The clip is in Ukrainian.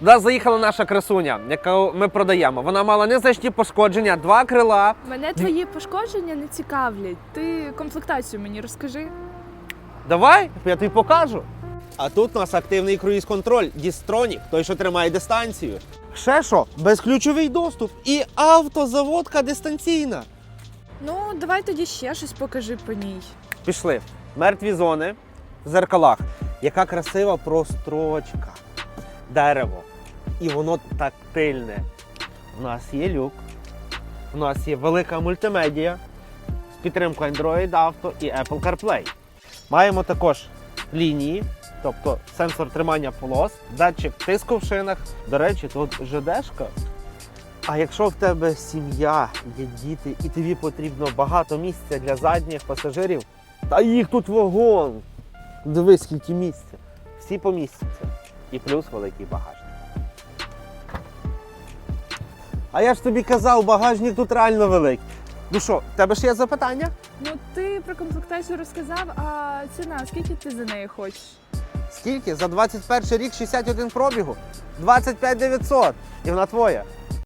До нас заїхала наша красуня, яку ми продаємо. Вона мала незначні пошкодження, два крила. Мене твої пошкодження не цікавлять. Ти комплектацію мені розкажи. Давай, я тобі покажу. А тут у нас активний круїз-контроль, Дістронік, той, що тримає дистанцію. Ще що, безключовий доступ і автозаводка дистанційна. Ну, давай тоді ще щось покажи по ній. Пішли. Мертві зони в зеркалах. Яка красива прострочка. Дерево. І воно тактильне. У нас є люк. У нас є велика мультимедія з підтримкою Android Auto і Apple CarPlay. Маємо також лінії, тобто сенсор тримання полос, датчик тиску в шинах. До речі, тут ЖДшка. А якщо в тебе сім'я, є діти, і тобі потрібно багато місця для задніх пасажирів, та їх тут вагон. Дивись, скільки місця. Всі помістяться. І плюс великий багажник. А я ж тобі казав, багажник тут реально великий. Ну що, в тебе ж є запитання? Ну, ти про комплектацію розказав, а ціна, скільки ти за неї хочеш? Скільки? За 21 рік 61 пробігу? 25 900. І вона твоя.